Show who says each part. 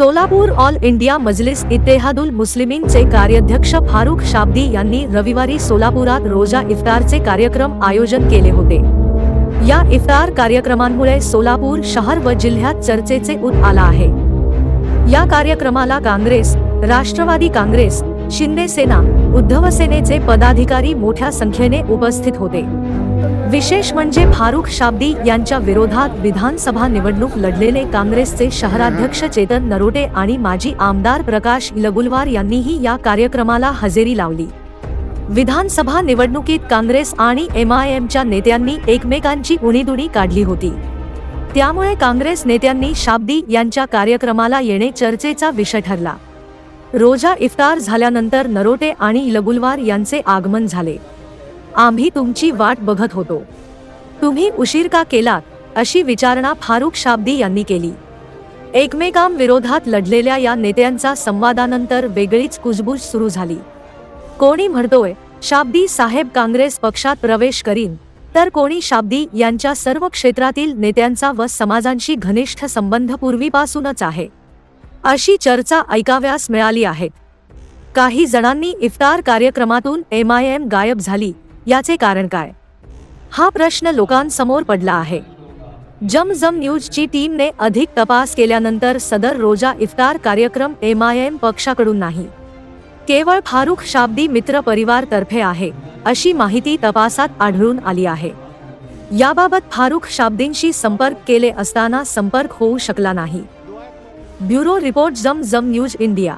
Speaker 1: Solapur all India Majlis Ittehadul मुस्लिमींचे कार्याध्यक्ष फारुख शाब्दी यांनी रविवारी सोलापुरात रोजा इफ्तारचे कार्यक्रम आयोजन केले होते. या इफ्तार कार्यक्रमांमुळे सोलापूर शहर व जिल्ह्यात चर्चेचे ऊत आला आहे. या कार्यक्रमाला काँग्रेस राष्ट्रवादी काँग्रेस शिंदे सेना उद्धव सेनेचे पदाधिकारी मोठ्या संख्येने उपस्थित होते. विशेष म्हणजे फारुख शाब्दी यांच्या विरोधात विधानसभा निवडणूक लढलेले काँग्रेसचे शहराध्यक्ष चेतन नरोटे आणि माजी आमदार प्रकाश लगुलवार यांनीही या कार्यक्रमाला हजेरी लावली. विधानसभा निवडणुकीत काँग्रेस आणि एम आय एमच्या नेत्यांनी एकमेकांची उणीदुणी काढली होती. त्यामुळे काँग्रेस नेत्यांनी शाब्दी यांच्या कार्यक्रमाला येणे चर्चेचा विषय ठरला. रोजा इफ्तार झाल्यानंतर नरोटे आणि लगुलवार यांचे आगमन झाले. आम्ही तुमची वाट बघत होतो. तुम्ही उशीर का केलात अशी विचारणा फारुख शाब्दी यांनी केली. एकमेकांविरोधात लढलेल्या या नेत्यांचा संवादानंतर वेगळीच कुजबूज सुरू झाली. कोणी म्हणतोय शाब्दी साहेब काँग्रेस पक्षात प्रवेश करीन तर कोणी शाब्दी यांच्या सर्व क्षेत्रातील नेत्यांचा व समाजांशी घनिष्ठ संबंध पूर्वीपासूनच आहे. अशी चर्चा ऐकाव्यास मिळाली आहे काही जणांनी इफ्तार कार्यक्रमातून एम आय एम गायब झाली याचे कारण काय? हा प्रश्न लोकांसमोर पडला आहे. जम न्यूजची टीमने अधिक तपास केल्यानंतर सदर रोजा इफ्तार कार्यक्रम एम आय एम पक्षाकडून नाही. केवळ फारुख शाब्दी मित्र परिवारतर्फे आहे अशी माहिती तपासात आढळून आली आहे. याबाबत फारुख शाब्दींशी संपर्क केले असताना संपर्क होऊ शकला नाही. ब्युरो रिपोर्ट जम जम न्यूज इंडिया.